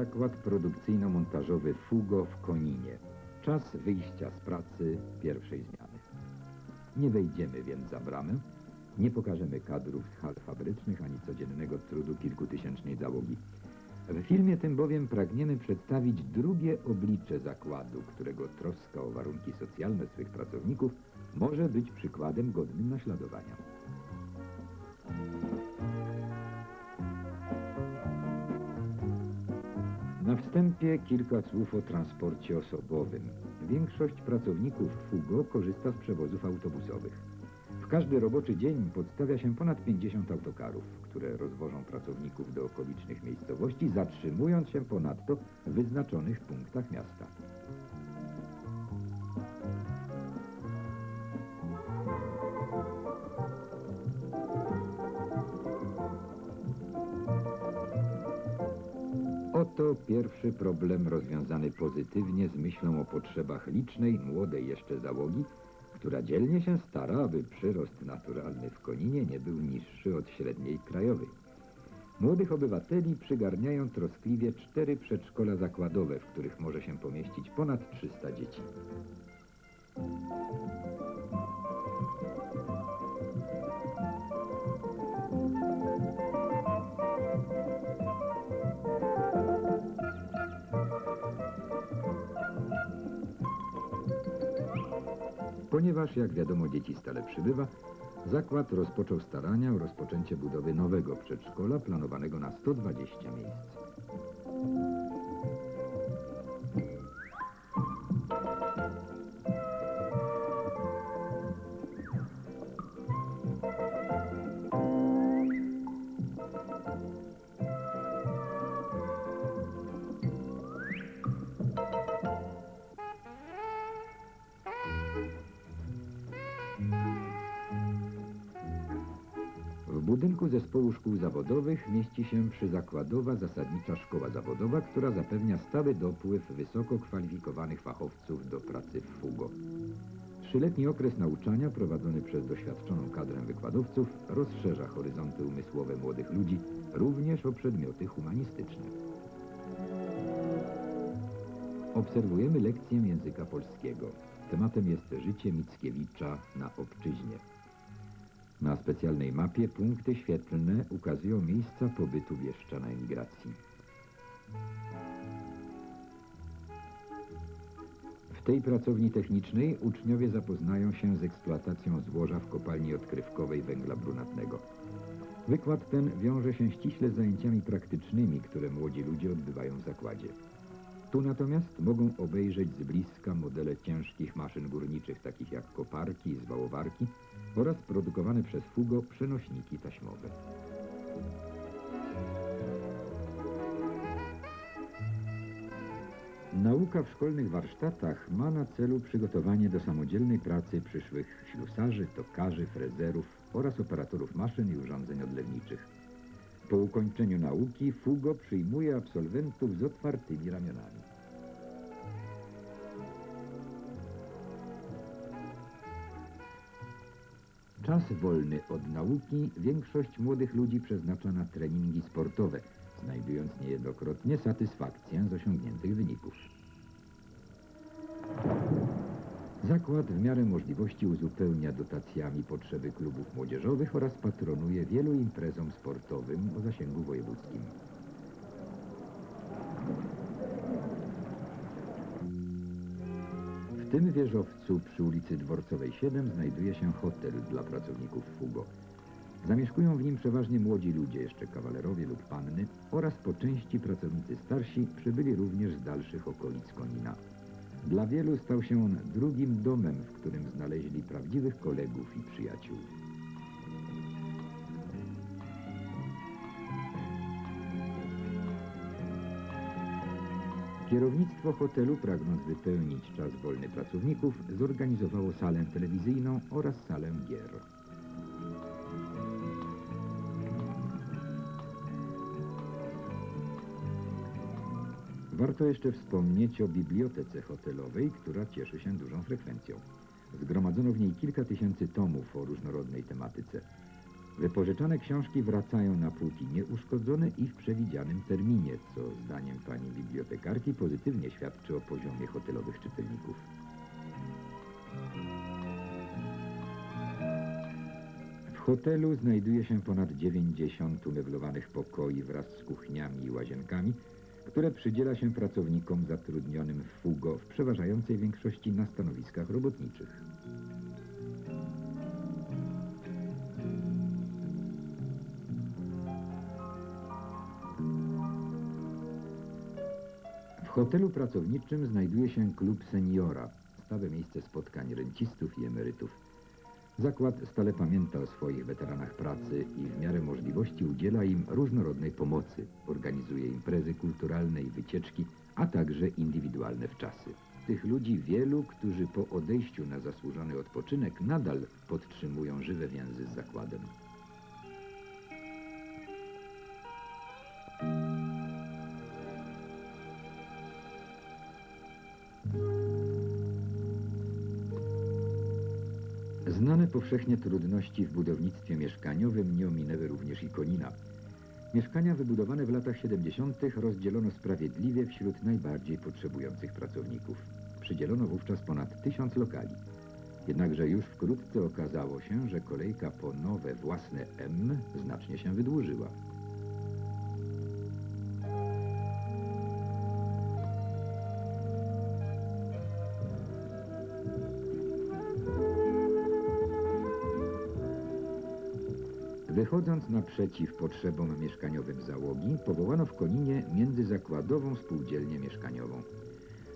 Zakład produkcyjno-montażowy Fugo w Koninie. Czas wyjścia z pracy pierwszej zmiany. Nie wejdziemy więc za bramę, nie pokażemy kadrów z hal fabrycznych ani codziennego trudu kilkutysięcznej załogi. W filmie tym bowiem pragniemy przedstawić drugie oblicze zakładu, którego troska o warunki socjalne swych pracowników może być przykładem godnym naśladowania. Na wstępie kilka słów o transporcie osobowym. Większość pracowników FUGO korzysta z przewozów autobusowych. W każdy roboczy dzień podstawia się ponad 50 autokarów, które rozwożą pracowników do okolicznych miejscowości, zatrzymując się ponadto w wyznaczonych punktach miasta. Oto pierwszy problem rozwiązany pozytywnie z myślą o potrzebach licznej, młodej jeszcze załogi, która dzielnie się stara, aby przyrost naturalny w Koninie nie był niższy od średniej krajowej. Młodych obywateli przygarniają troskliwie cztery przedszkola zakładowe, w których może się pomieścić ponad 300 dzieci. Ponieważ, jak wiadomo, dzieci stale przybywa, zakład rozpoczął starania o rozpoczęcie budowy nowego przedszkola planowanego na 120 miejsc. Budynku zespołu szkół zawodowych mieści się przyzakładowa zasadnicza szkoła zawodowa, która zapewnia stały dopływ wysoko kwalifikowanych fachowców do pracy w FUGO. Trzyletni okres nauczania prowadzony przez doświadczoną kadrę wykładowców rozszerza horyzonty umysłowe młodych ludzi również o przedmioty humanistyczne. Obserwujemy lekcję języka polskiego. Tematem jest życie Mickiewicza na obczyźnie. Na specjalnej mapie punkty świetlne ukazują miejsca pobytu wieszcza na emigracji. W tej pracowni technicznej uczniowie zapoznają się z eksploatacją złoża w kopalni odkrywkowej węgla brunatnego. Wykład ten wiąże się ściśle z zajęciami praktycznymi, które młodzi ludzie odbywają w zakładzie. Tu natomiast mogą obejrzeć z bliska modele ciężkich maszyn górniczych, takich jak koparki i zwałowarki oraz produkowane przez Fugo przenośniki taśmowe. Nauka w szkolnych warsztatach ma na celu przygotowanie do samodzielnej pracy przyszłych ślusarzy, tokarzy, frezerów oraz operatorów maszyn i urządzeń odlewniczych. Po ukończeniu nauki Fugo przyjmuje absolwentów z otwartymi ramionami. Czas wolny od nauki większość młodych ludzi przeznacza na treningi sportowe, znajdując niejednokrotnie satysfakcję z osiągniętych wyników. Zakład w miarę możliwości uzupełnia dotacjami potrzeby klubów młodzieżowych oraz patronuje wielu imprezom sportowym o zasięgu wojewódzkim. W tym wieżowcu przy ulicy Dworcowej 7 znajduje się hotel dla pracowników FUGO. Zamieszkują w nim przeważnie młodzi ludzie, jeszcze kawalerowie lub panny oraz po części pracownicy starsi przybyli również z dalszych okolic Konina. Dla wielu stał się on drugim domem, w którym znaleźli prawdziwych kolegów i przyjaciół. Kierownictwo hotelu, pragnąc wypełnić czas wolny pracowników, zorganizowało salę telewizyjną oraz salę gier. Warto jeszcze wspomnieć o bibliotece hotelowej, która cieszy się dużą frekwencją. Zgromadzono w niej kilka tysięcy tomów o różnorodnej tematyce. Wypożyczane książki wracają na półki nieuszkodzone i w przewidzianym terminie, co zdaniem pani bibliotekarki pozytywnie świadczy o poziomie hotelowych czytelników. W hotelu znajduje się ponad 90 umeblowanych pokoi wraz z kuchniami i łazienkami, które przydziela się pracownikom zatrudnionym w Fugo w przeważającej większości na stanowiskach robotniczych. W hotelu pracowniczym znajduje się klub seniora, stałe miejsce spotkań rencistów i emerytów. Zakład stale pamięta o swoich weteranach pracy i w miarę możliwości udziela im różnorodnej pomocy. Organizuje imprezy kulturalne i wycieczki, a także indywidualne wczasy. Tych ludzi wielu, którzy po odejściu na zasłużony odpoczynek nadal podtrzymują żywe więzy z zakładem. Powszechnie trudności w budownictwie mieszkaniowym nie ominęły również i Konina. Mieszkania wybudowane w latach 70. rozdzielono sprawiedliwie wśród najbardziej potrzebujących pracowników. Przydzielono wówczas ponad tysiąc lokali. Jednakże już wkrótce okazało się, że kolejka po nowe własne M znacznie się wydłużyła. Wychodząc naprzeciw potrzebom mieszkaniowym załogi, powołano w Koninie międzyzakładową spółdzielnię mieszkaniową.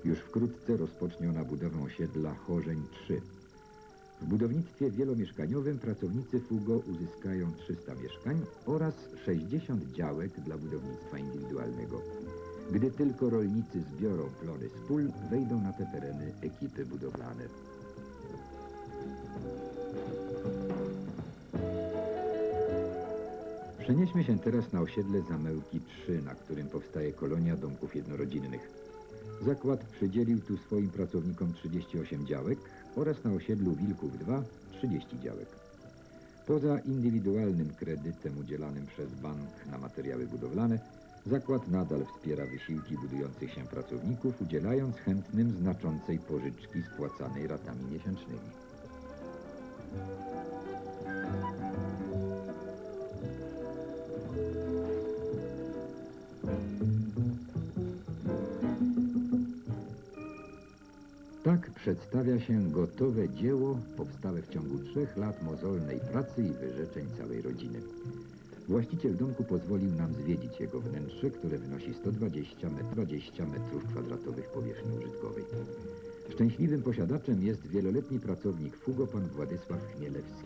Już wkrótce rozpocznie ona budowę osiedla Chorzeń 3. W budownictwie wielomieszkaniowym pracownicy FUGO uzyskają 300 mieszkań oraz 60 działek dla budownictwa indywidualnego. Gdy tylko rolnicy zbiorą plony z pól, wejdą na te tereny ekipy budowlane. Przenieśmy się teraz na osiedle Zamełki 3, na którym powstaje kolonia domków jednorodzinnych. Zakład przydzielił tu swoim pracownikom 38 działek oraz na osiedlu Wilków 2 30 działek. Poza indywidualnym kredytem udzielanym przez bank na materiały budowlane, zakład nadal wspiera wysiłki budujących się pracowników, udzielając chętnym znaczącej pożyczki spłacanej ratami miesięcznymi. Przedstawia się gotowe dzieło powstałe w ciągu trzech lat mozolnej pracy i wyrzeczeń całej rodziny. Właściciel domku pozwolił nam zwiedzić jego wnętrze, które wynosi 120 met 20 metrów kwadratowych powierzchni użytkowej. Szczęśliwym posiadaczem jest wieloletni pracownik FUGO pan Władysław Chmielewski.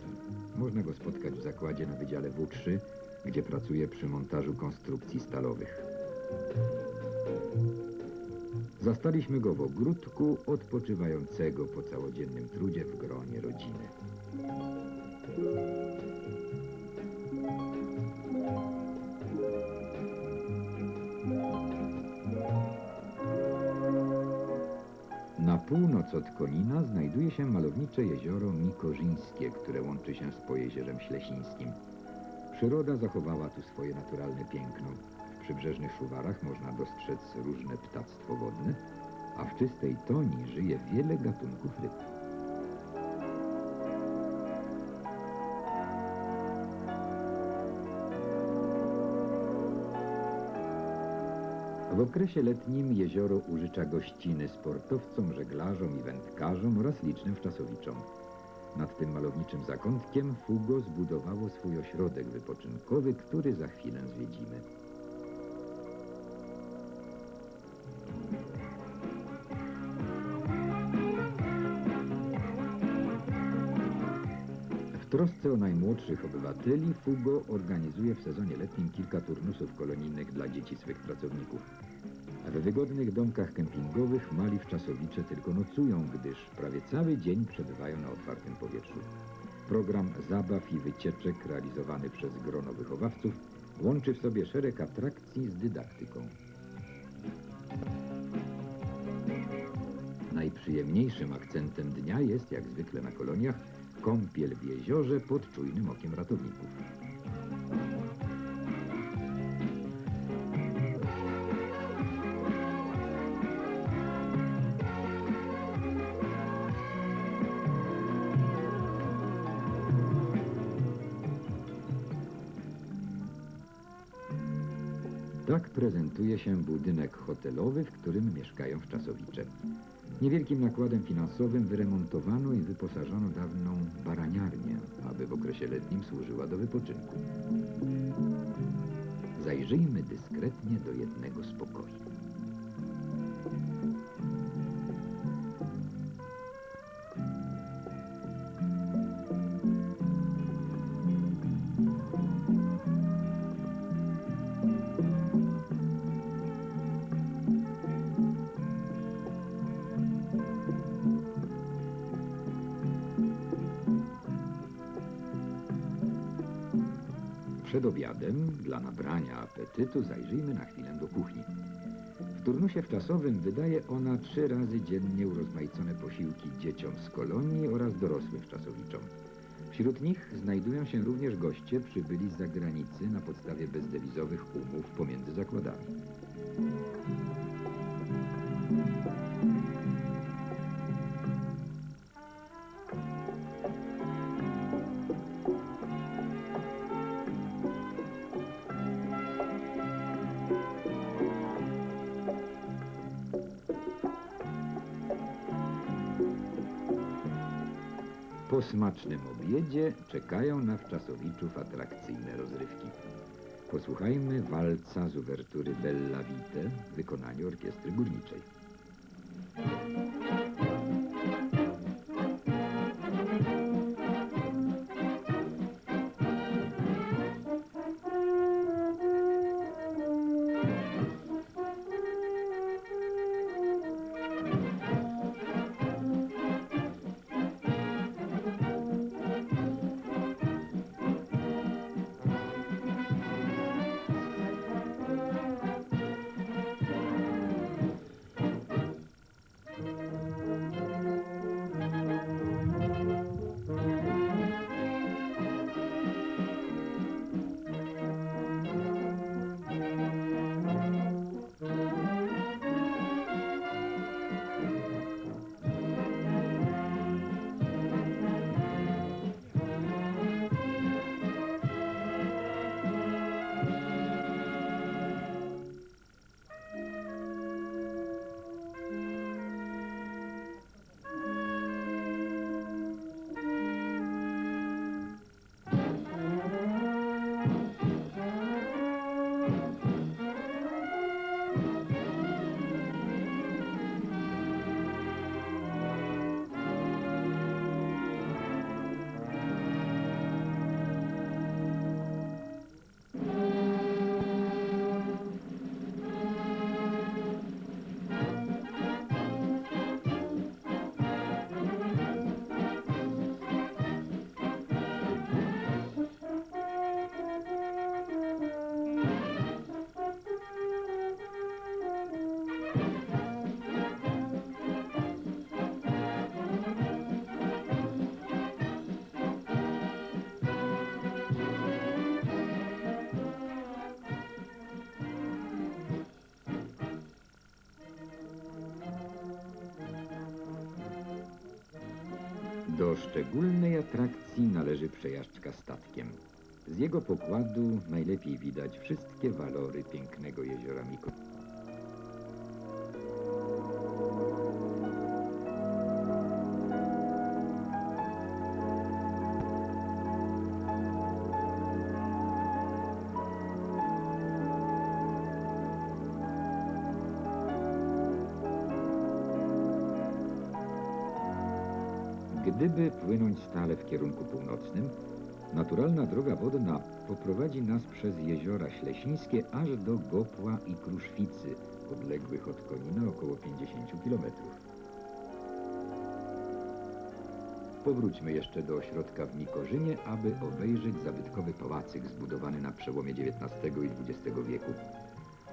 Można go spotkać w zakładzie na Wydziale W3, gdzie pracuje przy montażu konstrukcji stalowych. Zastaliśmy go w ogródku, odpoczywającego po całodziennym trudzie w gronie rodziny. Na północ od Konina znajduje się malownicze jezioro Mikorzyńskie, które łączy się z Pojezierzem Ślesińskim. Przyroda zachowała tu swoje naturalne piękno. Przybrzeżnych szuwarach można dostrzec różne ptactwo wodne, a w czystej toni żyje wiele gatunków ryb. W okresie letnim jezioro użycza gościny sportowcom, żeglarzom i wędkarzom oraz licznym wczasowiczom. Nad tym malowniczym zakątkiem Fugo zbudowało swój ośrodek wypoczynkowy, który za chwilę zwiedzimy. Trosce o najmłodszych obywateli Fugo organizuje w sezonie letnim kilka turnusów kolonijnych dla dzieci swych pracowników. W wygodnych domkach kempingowych mali wczasowicze tylko nocują, gdyż prawie cały dzień przebywają na otwartym powietrzu. Program zabaw i wycieczek realizowany przez grono wychowawców łączy w sobie szereg atrakcji z dydaktyką. Najprzyjemniejszym akcentem dnia jest, jak zwykle na koloniach, Kąpiel w jeziorze pod czujnym okiem ratowników. Tak prezentuje się budynek hotelowy, w którym mieszkają Wczasowicze. Niewielkim nakładem finansowym wyremontowano i wyposażono dawną baraniarnię, aby w okresie letnim służyła do wypoczynku. Zajrzyjmy dyskretnie do jednego z pokoi. Przed obiadem, dla nabrania apetytu, zajrzyjmy na chwilę do kuchni. W turnusie wczasowym wydaje ona trzy razy dziennie urozmaicone posiłki dzieciom z kolonii oraz dorosłym wczasowiczom. Wśród nich znajdują się również goście przybyli z zagranicy na podstawie bezdewizowych umów pomiędzy zakładami. Po smacznym obiedzie czekają na wczasowiczów atrakcyjne rozrywki. Posłuchajmy walca z uwertury Bella Vite w wykonaniu orkiestry górniczej. Szczególnej atrakcji należy przejażdżka statkiem. Z jego pokładu najlepiej widać wszystkie walory pięknego jeziora Miko. Gdyby płynąć stale w kierunku północnym, naturalna droga wodna poprowadzi nas przez jeziora Ślesińskie aż do Gopła i Kruszwicy, odległych od Konina około 50 kilometrów. Powróćmy jeszcze do ośrodka w Mikorzynie, aby obejrzeć zabytkowy pałacyk zbudowany na przełomie XIX i XX wieku.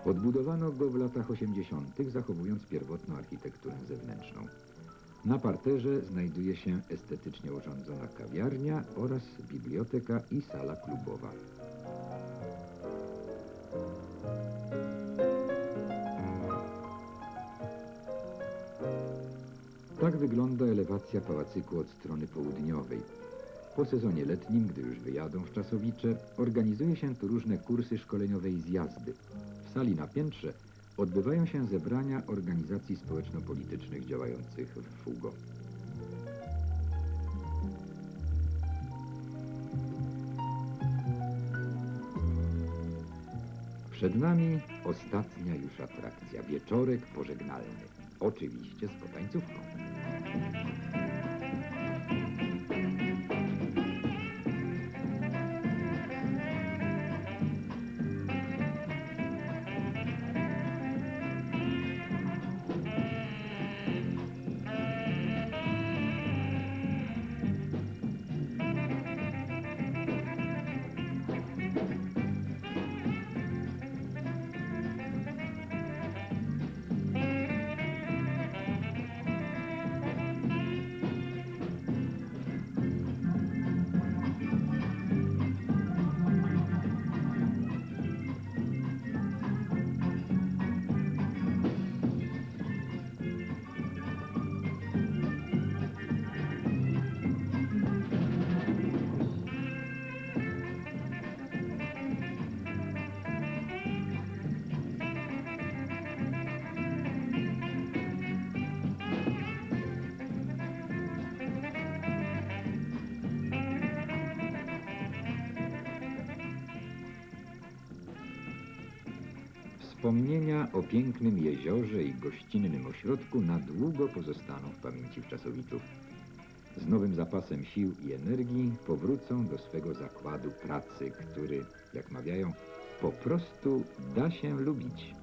Odbudowano go w latach 80., zachowując pierwotną architekturę zewnętrzną. Na parterze znajduje się estetycznie urządzona kawiarnia oraz biblioteka i sala klubowa. Tak wygląda elewacja pałacyku od strony południowej. Po sezonie letnim, gdy już wyjadą w Czasowicze, organizuje się tu różne kursy szkoleniowe i zjazdy. W sali na piętrze odbywają się zebrania organizacji społeczno-politycznych działających w Fugo. Przed nami ostatnia już atrakcja, wieczorek pożegnalny. Oczywiście z potańcówką. Wspomnienia o pięknym jeziorze i gościnnym ośrodku na długo pozostaną w pamięci Wczasowiczów. Z nowym zapasem sił i energii powrócą do swego zakładu pracy, który, jak mawiają, po prostu da się lubić.